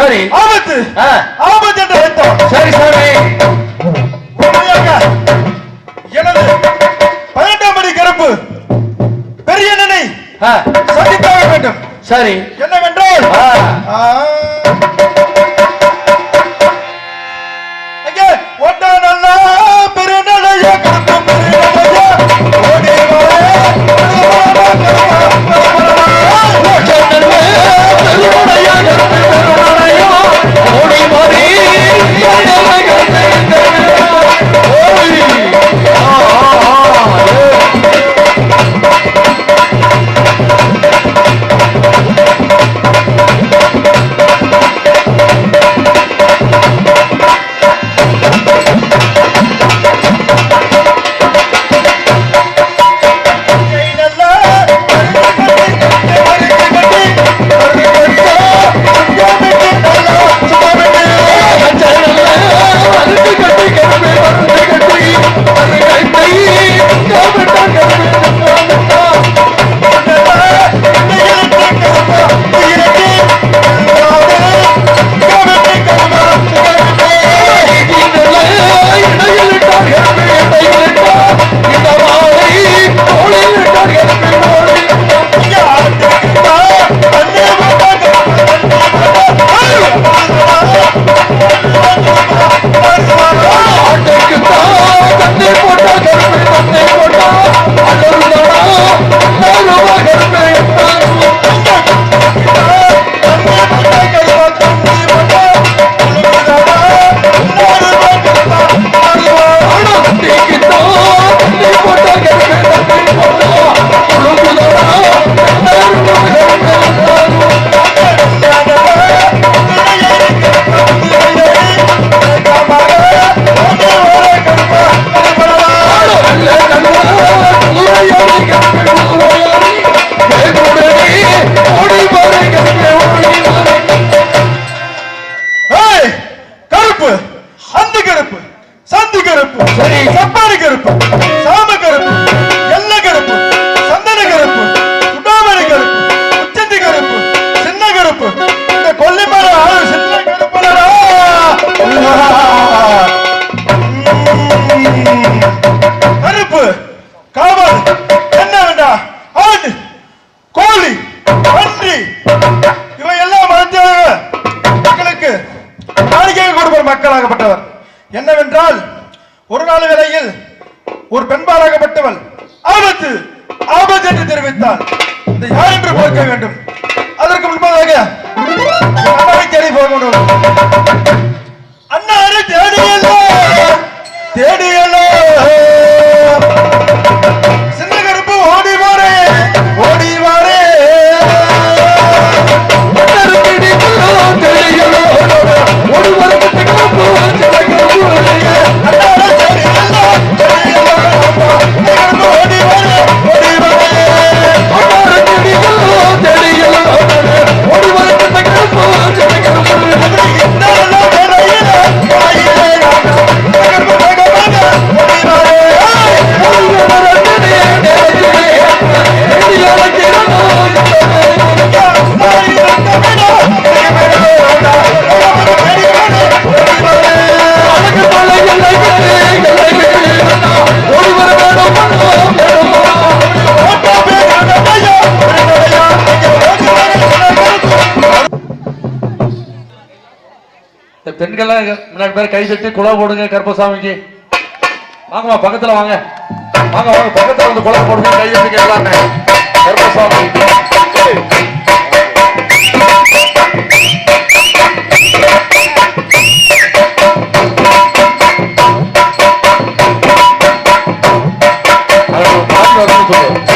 சரி. ஆபத்து. ஆபத்து என்று அழைத்தவள் சரி சாமி உடனடியாக எனது பதினெட்டாம் படி கருப்பு பெரிய அண்ணனை சந்தித்தாக வேண்டும். சரி. என்னவென்றால் கலவாது என்ன வேண்டா ஆடு கோழி பன்றி இவை எல்லாம் வளர்ந்த மக்களுக்கு காணிக்கையை கொடுப்பவர் மக்களாகப்பட்டவர். என்னவென்றால் ஒரு நாள் வேளையில் ஒரு பெண்பாலாகப்பட்டவள் ஆபத்து ஆபத்து என்று தெரிவித்தார் இந்த யார் என்று பார்க்க வேண்டும்? அதற்கு முன்பதாக தேடி போக வேண்டும். அண்ணா தேடியல தேடியல. இந்த முன்னாடி பேர் கை தட்டி குழா போடுங்க கருப்பசாமிக்கு. வாங்கம்மா பக்கத்தில் வாங்க. வாங்க வாங்க பக்கத்தில் வந்து குழா போடுங்க கை தட்டி கேட்கலாங்க கருப்பசாமி Thank you.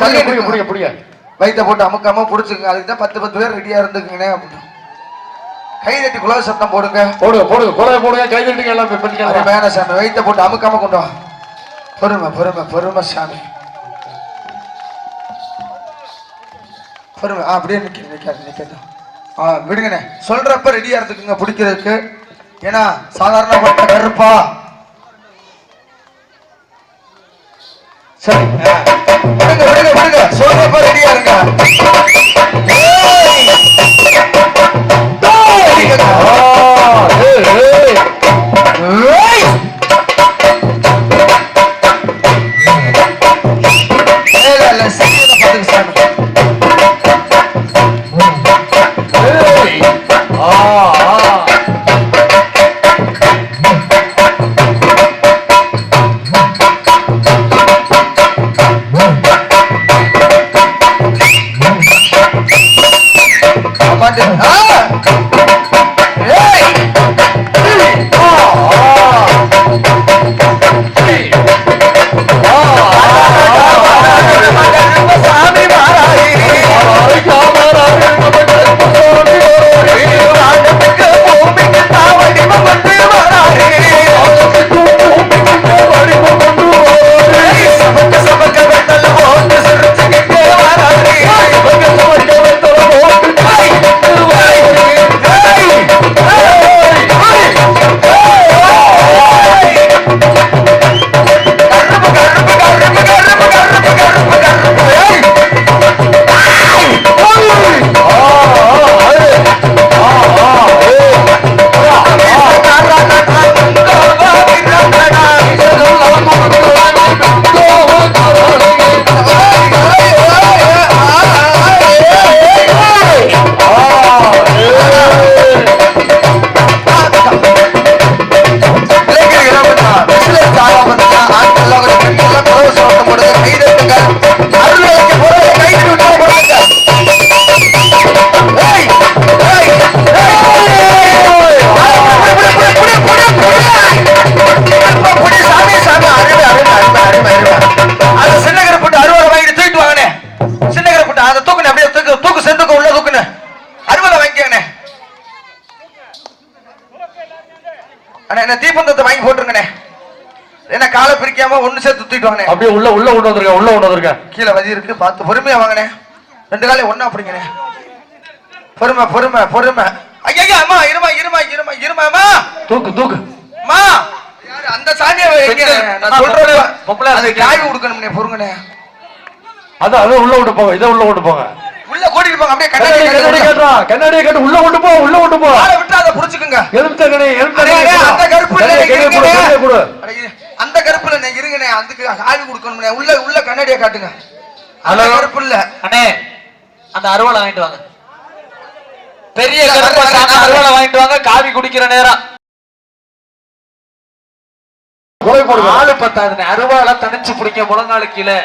புடிங்க, நில்லுங்க. புடிங்க, புடிங்க. வயித்தை போட்டு அமுக்காம புடிச்சுங்க அதுக்கு தான் பத்து பத்து பேர் ரெடியா இருந்துக்குங்கண்ணே. கை தட்டி குலவ சத்தம் போடுங்க. போடுங்க போடுங்க குறைய போடுங்க கை தட்டுங்க எல்லாம் பெண்கள் வேணாம் சாமி வயித்தை போட்டு அமுக்காம கொண்டு வா. பொறுமை பொறுமை பொறுமை சாமி. பொறுமை ஆ அப்படியே நிக்க நிக்காது நிக்கட்டும் ஆ விடுங்கண்ணே. சொல்றப்ப ரெடியா இருந்துக்குங்க பிடிக்கிறதுக்கு. ஏன்னா சாதாரணப்பட்ட கருப்பா சரி. விடுங்க விடுங்க விடுங்க சொல்றப்ப ரெடியா இருங்க. பிரிக்காம ஒண்ணு சேர்த்து தூக்கிட்டு அப்படியே உள்ள உள்ள கொண்டு வந்திருக்க உள்ள கொண்டு வந்திருக்க. கீழே வதி இருக்கு பார்த்து பொறுமையா வாங்கண்ணே. ரெண்டு காலையும் ஒண்ணா அப்படிங்கண்ணே பொறுமை பொறுமை பொறுமை. ஐயா அம்மா இருமா இருமா இருமா இருமா அம்மா. தூக்கு தூக்கு. அம்மா. அந்த சாமியை நான் சொல்றேன். பொம்பளை அது. காய் கொடுக்கணும்னே பொறுங்கண்ணே. அது அதை உள்ள கொண்டு போங்க இதை உள்ள கொண்டு போங்க. உள்ள கூட்டிட்டு போங்க அப்படியே கண்ணாடி கண்ணாடி கண்ணாடியை கேட்டு உள்ள கொண்டு போ உள்ள கொண்டு போ. காலை விட்டு அதை புடிச்சுக்குங்க. எலுமிச்சை கண்ணி எலுமிச்சை அந்த கொடு, அந்த கருப்புல நீ இருங்கண்ணே அதுக்கு ஆய்வு கொடுக்கணும்ண்ணே. உள்ள உள்ள கண்ணாடியை காட்டுங்க. அந்த. கருப்பு இல்ல. அண்ணே அந்த அருவாளை வாங்கிட்டு வாங்க. பெரிய கருப்பா. அருவாளை வாங்கிட்டு வாங்க. காவி குடிக்கிற நேரம். கொலை போடுங்க. ஆளு பத்தாதுண்ணே. அருவாளை தனிச்சு பிடிக்க முழங்காலு கீழே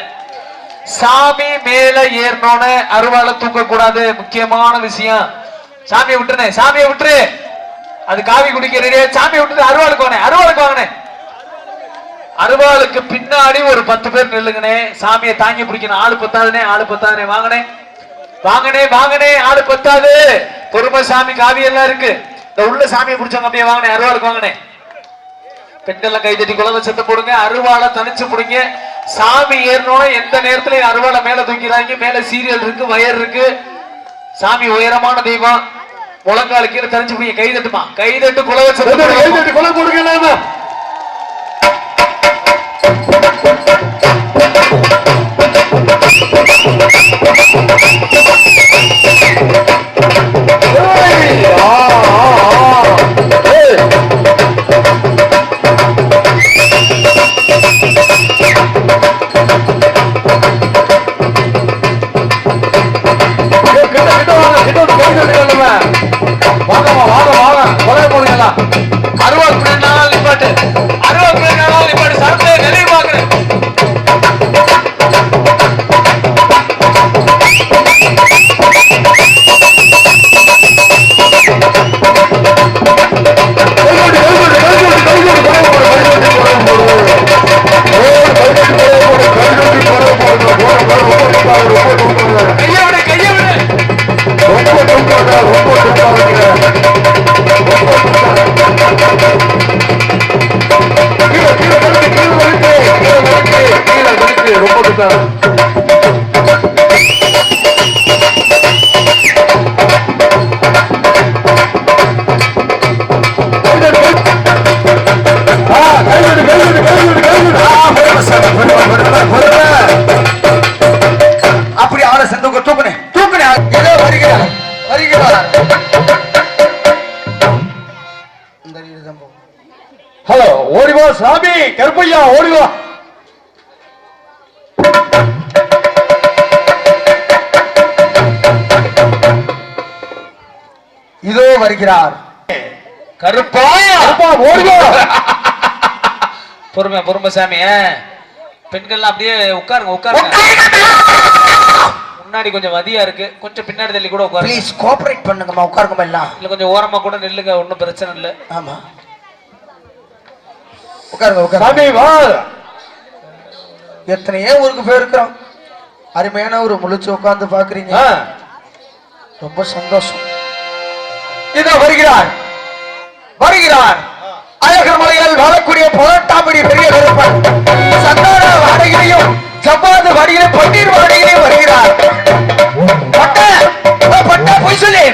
சாமி மேல ஏறணும்னு அருவாளை தூக்க கூடாது முக்கியமான விஷயம். சாமியை விட்டுருனே சாமியை விட்டுரு. அது காவி குடிக்கிறே சாமியை விட்டுட்டு அருவாளுக்கு வாங்க. அருவாளுக்கு வாங்கினே அருவாளுக்கு பின்னாடி ஒரு பத்து பேர் நில்லுங்கண்ணே. சாமியை தாங்கி பிடிக்கணும். ஆளு பத்தாதுனே ஆளு பத்தாதுனே வாங்கனே வாங்கனே வாங்கனே ஆளு பத்தாது. பொறுமை சாமி காவி எல்லாம் இருக்கு. இந்த உள்ள சாமியை பிடிச்சவங்க அப்படியே வாங்கனே அருவாளுக்கு வாங்கனே பெண்கள்லாம் கை தட்டி குழந்தை செத்து போடுங்க. அருவாளை தனிச்சு பிடிங்க. சாமி ஏறணும் எந்த நேரத்திலயும் அருவாளை மேல தூக்கிறாங்க மேல சீரியல் இருக்கு வயர் இருக்கு. சாமி உயரமான தெய்வம். முழங்கால கீழே தனிச்சு பிடிங்க. கை தட்டுமா? கை தட்டு குழந்தை செத்து கை போடுங்க. தட்டி கொலை ஹலோ ஓடிவா சாமி கருப்பையா ஓடிவா இதோ வருகிறார். கருப்பாயா? அப்பா ஓடிவா பொறுமை பொறுமை சாமி. பெண்கள்லாம் அப்படியே உட்காருங்க. உட்காருங்க. முன்னாடி கொஞ்சம் மதியா இருக்கு. கொஞ்சம் பின்னாடி தள்ளி கூட உட்காருங்க. ப்ளீஸ் கோஆபரேட் பண்ணுங்கம்மா உட்காருங்கம்மா எல்லாம். இல்ல கொஞ்சம் ஓரமா கூட நில்லுங்க ஒண்ணும் பிரச்சனை இல்ல. ஆமா. உட்காருங்க உட்காருங்க. சாமி வா. எத்தனையோ ஊருக்கு போயிருக்கிறோம். அருமையான ஒரு முழிச்சு உட்கார்ந்து பாக்குறீங்க ரொம்ப சந்தோஷம். இதோ வருகிறார். வருகிறார். அழகர் மலையில் வாழக்கூடிய புரட்டாம்படி பெரிய கருப்பன். சந்தான வாடகையிலையும் சப்பாத்து வாடகையிலே பன்னீர் வாடகையிலே வருகிறார். பட்டா பட்டா போய் சொல்லு